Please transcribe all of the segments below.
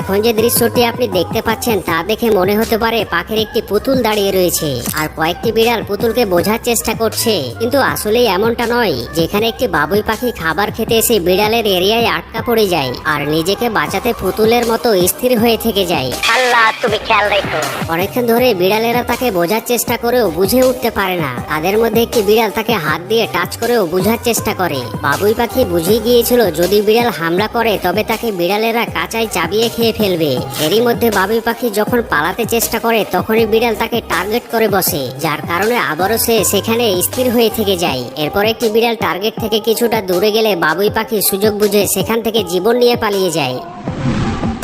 এখন যে দৃশ্যটি আপনি দেখতে পাচ্ছেন তা দেখে মনে হতে পারে পাখির একটি পুতুল দাঁড়িয়ে রয়েছে। আর কয়েকটি বিড়াল পুতুলকে বোঝার চেষ্টা করছে। কিন্তু আসলে এমনটা নয় যেখানে একটি বাবুই পাখি খাবার খেতে এসে বিড়ালের এরিয়ায় আটকা পড়ে যায় আর নিজেকে বাঁচাতে পুতুলের মতো স্থির হয়ে থেকে যায়। আল্লাহ তুমি খেয়াল রেখো। অনেকক্ষণ ধরে বিড়ালেরা তাকে বোঝার চেষ্টা করেও বুঝে উঠতে পারে না। তাদের মধ্যে একটি বিড়াল তাকে হাত দিয়ে টাচ করেও বোঝার চেষ্টা করে। বাবুই পাখি বুঝে গিয়েছিল যদি বিড়াল হামলা করে তবে তাকে বিড়ালেরা কাঁচাই চাবিয়ে খেয়ে ফেলবে। এরই মধ্যে বাবুই পাখি যখন পালাতে চেষ্টা করে, তখনই বিড়াল তাকে টার্গেট করে বসে, যার কারণে আবারও সে সেখানে স্থির হয়ে থেকে যায়। এরপর একটি বিড়াল টার্গেট থেকে কিছুটা দূরে গেলে বাবুই পাখি সুযোগ বুঝে সেখান থেকে জীবন নিয়ে পালিয়ে যায়।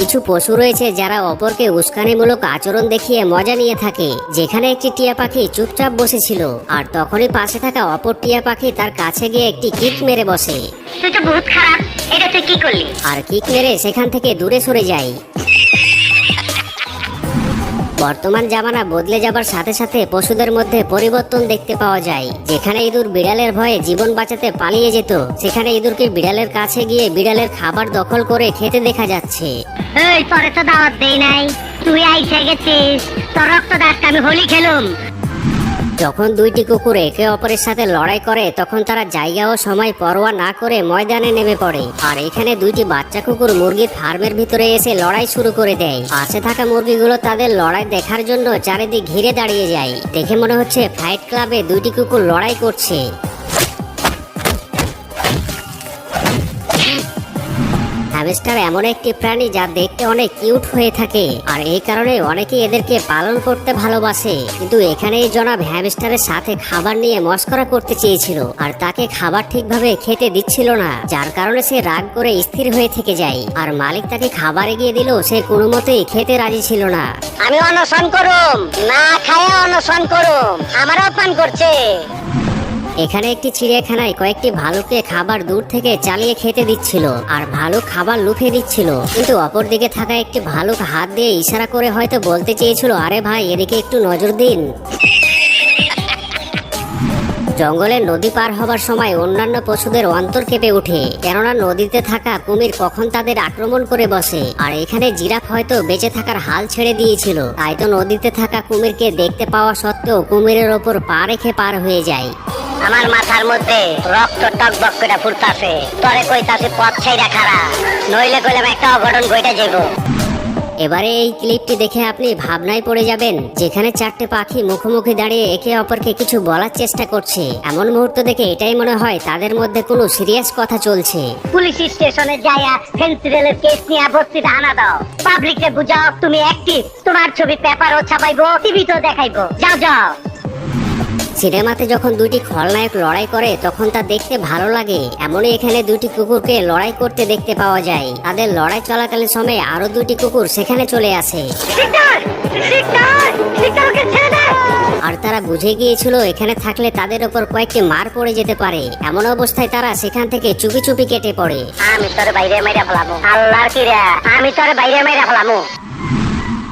কিছু পশু রয়েছে যারা অপরকে উস্কানিমূলক আচরণ দেখিয়ে মজা নিয়ে থাকে। যেখানে একটি টিয়া পাখি চুপচাপ বসেছিল আর তখনই পাশে থাকা অপর টিয়া পাখি তার কাছে গিয়ে একটি কিক মেরে বসে। তুই তো বহুত খারাপ এটা তুই কি করলি? আর কিক মেরে সেখান থেকে দূরে সরে যায়। বর্তমান জামানা বদলে যাবার সাথে সাথে পশুদের মধ্যে পরিবর্তন দেখতে পাওয়া যায়। যেখানে ইঁদুর বিড়ালের ভয়ে জীবন বাঁচাতে পালিয়ে যেত, সেখানে ইঁদুরকে বিড়ালের কাছে গিয়ে বিড়ালের খাবার দখল করে খেতে দেখা যাচ্ছে। এই তো নাই। তুই গেছিস। তোর রক্ত দাসকে আমি হোলি খেলুম। যখন দুইটি কুকুর একে অপরের সাথে লড়াই করে, তখন তারা জায়গা ও সময় পরোয়া না করে ময়দানে নেমে পড়ে। আর এখানে দুইটি বাচ্চা কুকুর মুরগির ফার্মের ভিতরে এসে লড়াই শুরু করে দেয়। পাশে থাকা মুরগিগুলো তাদের লড়াই দেখার জন্য চারিদিক ঘিরে দাঁড়িয়ে যায়। দেখে মনে হচ্ছে ফাইট ক্লাবে দুইটি কুকুর লড়াই করছে। হ্যামস্টার এমন একটি প্রাণী যা দেখতে অনেক কিউট হয়ে থাকে। আর এই কারণে অনেকেই এদেরকে পালন করতে ভালোবাসে। কিন্তু এখানে এই জনাব হ্যামস্টারের সাথে খাবার নিয়ে মস্করা করতে চেয়েছিল। আর তাকে খাবার ঠিকভাবে খেতে দিচ্ছিল না, যার কারণে সে রাগ করে স্থির হয়ে থেকে যায়। আর মালিক তাকে খাবার এগিয়ে দিল সে কোনো মতেই খেতে রাজি ছিল না। আমি অনশন করুম। না খায় অনশন করুম। আমারও পান করছে। এখানে একটি চিড়িয়াখানায় কয়েকটি ভালুককে খাবার দূর থেকে চালিয়ে খেতে দিচ্ছিল আর ভালুক খাবার লুফে দিচ্ছিল। কিন্তু অপরদিকে থাকা একটি ভালুক হাত দিয়ে ইশারা করে হয়তো বলতে চেয়েছিল, আরে ভাই, এদিকে একটু নজর দিন। জঙ্গলে নদী পার হবার সময় অন্যান্য পশুদের অন্তর কেঁপে ওঠে। কেননা নদীতে থাকা কুমির কখন তাদের আক্রমণ করে বসে। আর এখানে জিরাফ হয়তো বেঁচে থাকার হাল ছেড়ে দিয়েছিল। তাই তো নদীতে থাকা কুমিরকে দেখতে পাওয়া সত্ত্বেও কুমিরের ওপর পা রেখে পার হয়ে যায়। আমার মাথার মধ্যে রক্ত টক বক করে ফুটতাছে। তরে কইতাছে পথ ছাইরা খারা নইলে কইলাম একটা অঘটন ঘটে যাইবো। এবারে এই ক্লিপটি দেখে আপনি ভাবনায় পড়ে যাবেন, যেখানে চারটে পাখি মুখোমুখি দাঁড়িয়ে একে অপরকে কিছু বলার চেষ্টা করছে। এমন মুহূর্ত দেখে এটাই মনে হয় তাদের মধ্যে কোনো সিরিয়াস কথা চলছে। পুলিশ স্টেশনে যাইয়া ফেন্সিডেলের কেস নিয়ে ভর্তি আনা দাও। পাবলিককে বুঝাও, তুমি অ্যাক্টিভ তোমার ছবি পেপারও ছাপাইবো টিভিতেও দেখাইবো। যাও যাও। সিনেমাতে যখন দুটি খলনায়ক লড়াই করে তখন তা দেখতে ভালো লাগে। এমনই এখানে দুটি কুকুরকে লড়াই করতে দেখতে পাওয়া যায়। তাদের লড়াই চলাকালীন সময়ে আরও দুটি কুকুর সেখানে চলে আসে। আর তারা বুঝে গিয়েছিল এখানে থাকলে তাদের ওপর কয়েকটি মার পড়ে যেতে পারে। এমন অবস্থায় তারা সেখান থেকে চুপি চুপি কেটে পড়ে। আমি তোর বাইরে মাইরা ফেলামু আল্লাহর কি রে? আমি তোর বাইরে মাইরা ফেলামু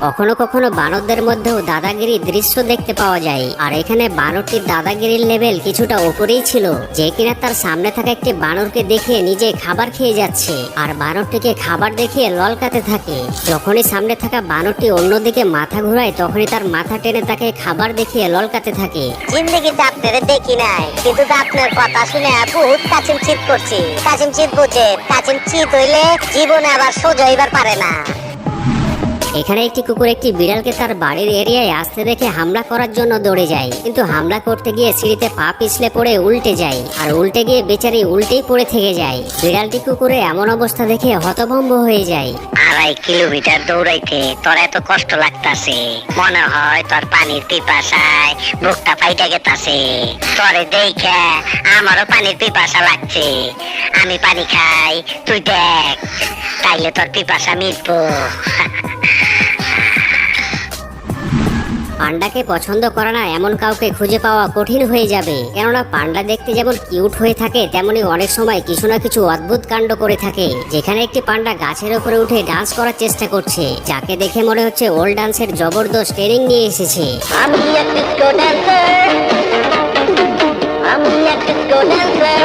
কখনো কখনো বানরদের মধ্যেও দাদাগিরি দৃশ্য দেখতে পাওয়া যায়। আর এখানে বানরটির দাদাগিরির লেভেল কিছুটা উপরেই ছিল, যে কিনা তার সামনে থাকা একটি বানরকে দেখে নিজে খাবার খেয়ে যাচ্ছে। আর বানরটিকে খাবার দেখে ললকাতে থাকে। যখনই সামনে থাকা বানরটি অন্যদিকে মাথা ঘুরায়, তখনই তার মাথা টেনে তাকে খাবার দেখিয়ে ললকাতে থাকে। জিন্দগিতে আপনাদের দেখি নাই, কিন্তু আপনার কথা শুনে বহুত কাচিম চিত করছি। কাচিম চিত বুঝে কাচিম চিত হইলে জীবনে আবার সোজা হইবার পারে না। এখানে একটি কুকুর একটি বিড়ালকে তার বাড়ির এরিয়ায় আসতে দেখে হামলা করার জন্য দৌড়ে যায়। কিন্তু হামলা করতে গিয়ে সিঁড়িতে পা পিছলে পড়ে উল্টে যায় আর উল্টে গিয়ে বেচারি উল্টেই পড়ে থেকে যায়। বিড়ালটি কুকুরে এমন অবস্থা দেখে হতভম্ব হয়ে যায়। আড়াই কিলোমিটার দৌড়াইতে তোর এত কষ্ট লাগতাছে। মনে হয় তোর পানির পিপাসায় বুকটা ফাইটা গেতাছে। তোরে দেখে আমারও পানির পিপাসা লাগছে। আমি পানি খাই, তুই দেখ। তাইলে তোর পিপাসা মিটবো। পান্ডাকে পছন্দ করে না এমন কাউকে খুঁজে পাওয়া কঠিন হয়ে যাবে। কেননা পান্ডা দেখতে যেমন কিউট হয়ে থাকে, তেমনি অনেক সময় কিছু না কিছু অদ্ভুত কাণ্ড করে থাকে, যেখানে একটি পান্ডা গাছের উপরে উঠে ডান্স করার চেষ্টা করছে, যাকে দেখে মনে হচ্ছে ওল্ড ডান্সের জবরদস্ত ট্রেনিং নিয়ে এসেছে। আমি এক ডিস্কো ড্যান্সার আমি এক ডিস্কো ড্যান্সার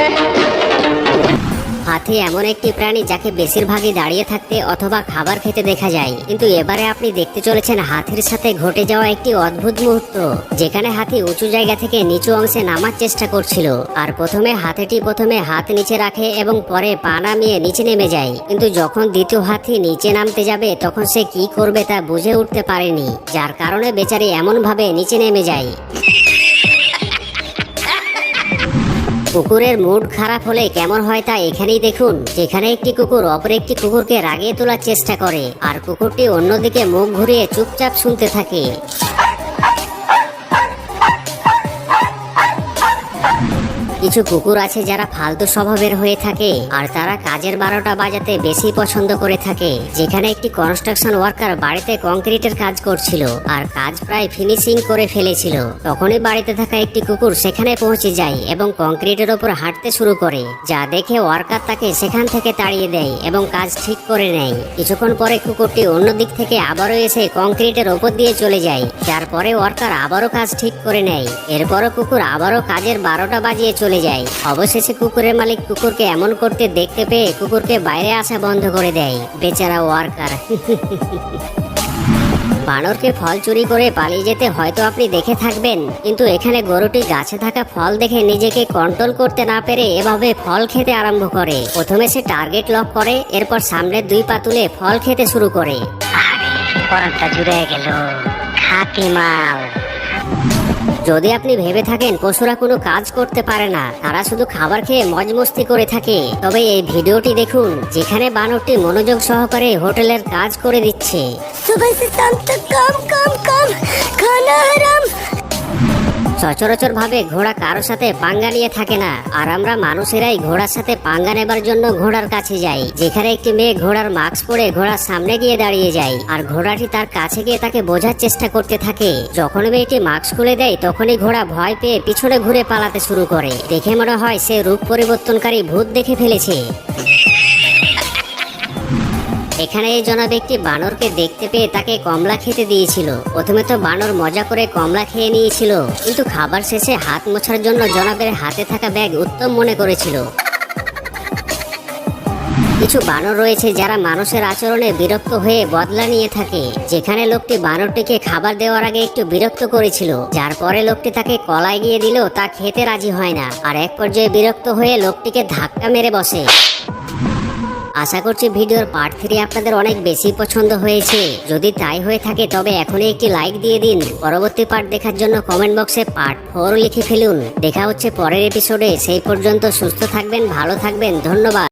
হাতি এমন একটি প্রাণী যাকে বেশিরভাগই দাঁড়িয়ে থাকতে অথবা খাবার খেতে দেখা যায়। কিন্তু এবারে আপনি দেখতে চলেছেন হাতির সাথে ঘটে যাওয়া একটি অদ্ভুত মুহূর্ত, যেখানে হাতি উঁচু জায়গা থেকে নিচু অংশে নামার চেষ্টা করছিল। আর প্রথমে হাতিটি প্রথমে হাত নিচে রাখে এবং পরে পা নামিয়ে নিচে নেমে যায়। কিন্তু যখন দ্বিতীয় হাতি নিচে নামতে যাবে, তখন সে কি করবে তা বুঝে উঠতে পারেনি, যার কারণে বেচারি এমন ভাবে নিচে নেমে যায়। কুকুরের মুড খারাপ হলে কেমন হয় তা এখানেই দেখুন, যেখানে একটি কুকুর অপর একটি কুকুরকে রাগিয়ে তোলার চেষ্টা করে, আর কুকুরটি অন্যদিকে মুখ ঘুরিয়ে চুপচাপ শুনতে থাকে। কিছু কুকুর আছে যারা ফালতু স্বভাবের হয়ে থাকে, আর তারা কাজের বারোটা বাজাতে বেশি পছন্দ করে থাকে। যেখানে একটি কনস্ট্রাকশন ওয়ার্কার বাড়িতে কংক্রিটের কাজ করছিল, আর কাজ প্রায় ফিনিশিং করে ফেলেছিল। তখনই বাড়িতে থাকা একটি কুকুর সেখানে পৌঁছে যায় এবং কংক্রিটের ওপর হাঁটতে শুরু করে, যা দেখে ওয়ার্কার তাকে সেখান থেকে তাড়িয়ে দেয় এবং কাজ ঠিক করে নেয়। কিছুক্ষণ পরে কুকুরটি অন্য দিক থেকে আবারও এসে কংক্রিটের ওপর দিয়ে চলে যায়, যার পরে ওয়ার্কার আবারও কাজ ঠিক করে নেয়। এরপরও কুকুর আবারও কাজের বারোটা বাজিয়ে চলে যায়। অবশেষে কুকুরের মালিক কুকুরকে এমন করতে দেখতে পেয়ে কুকুরকে বাইরে আসা বন্ধ করে দেয়। বেচারা ওয়ার্কার। বানরকে ফল চুরি করে পালিয়ে যেতে হয়তো আপনি দেখে থাকবেন, কিন্তু এখানে গরুটি গাছে থাকা ফল দেখে নিজেকে কন্ট্রোল করতে না পেরে এভাবে ফল খেতে আরম্ভ করে। প্রথমে সে টার্গেট লক করে, এরপর সামনের দুই পা তুলে ফল খেতে শুরু করে। গেল। খাতি মাল। যদি আপনি ভেবে থাকেন পশুরা কোনো কাজ করতে পারে না, তারা শুধু খাবার খেয়ে মজ মস্তি করে থাকে। তবে এই ভিডিওটি দেখুন, যেখানে বানরটি মনোযোগ সহকারে হোটেলের কাজ করে দিচ্ছে। সচরাচর ভাবে ঘোড়া কারও সাথে পাঙ্গা নিয়ে থাকে না। আর আমরা মানুষেরাই ঘোড়ার সাথে পাঙ্গা নেবার জন্য ঘোড়ার কাছে যাই। যেখানে একটি মেয়ে ঘোড়ার মাস্ক পরে ঘোড়ার সামনে গিয়ে দাঁড়িয়ে যায়। আর ঘোড়াটি তার কাছে গিয়ে তাকে বোঝার চেষ্টা করতে থাকে। যখন মেয়েটি মাস্ক খুলে দেয়, তখনই ঘোড়া ভয় পেয়ে পিছনে ঘুরে পালাতে শুরু করে। দেখে মনে হয় সে রূপ পরিবর্তনকারী ভূত দেখে ফেলেছে। এখানে এই জনাব একটি বানরকে দেখতে পেয়ে তাকে কমলা খেতে দিয়েছিল। প্রথমে তো বানর মজা করে কমলা খেয়ে নিয়েছিল, কিন্তু খাবার শেষে হাত মোছার জন্য জনাবের হাতে থাকা ব্যাগ উত্তম মনে করেছিল। কিছু বানর রয়েছে যারা মানুষের আচরণে বিরক্ত হয়ে বদলা নিয়ে থাকে। যেখানে লোকটি বানরটিকে খাবার দেওয়ার আগে একটু বিরক্ত করেছিল, যার পরে লোকটি তাকে কলায় গিয়ে দিল তা খেতে রাজি হয় না। আর এক পর্যায়ে বিরক্ত হয়ে লোকটিকে ধাক্কা মেরে বসে। আশা করছি ভিডিওর পার্ট থ্রি আপনাদের অনেক বেশি পছন্দ হয়েছে। যদি তাই হয়ে থাকে, তবে এখনই একটি লাইক দিয়ে দিন। পরবর্তী পার্ট দেখার জন্য কমেন্ট বক্সে পার্ট ফোর লিখে ফেলুন। দেখা হচ্ছে পরের এপিসোডে সেই পর্যন্ত সুস্থ থাকবেন, ভালো থাকবেন। ধন্যবাদ।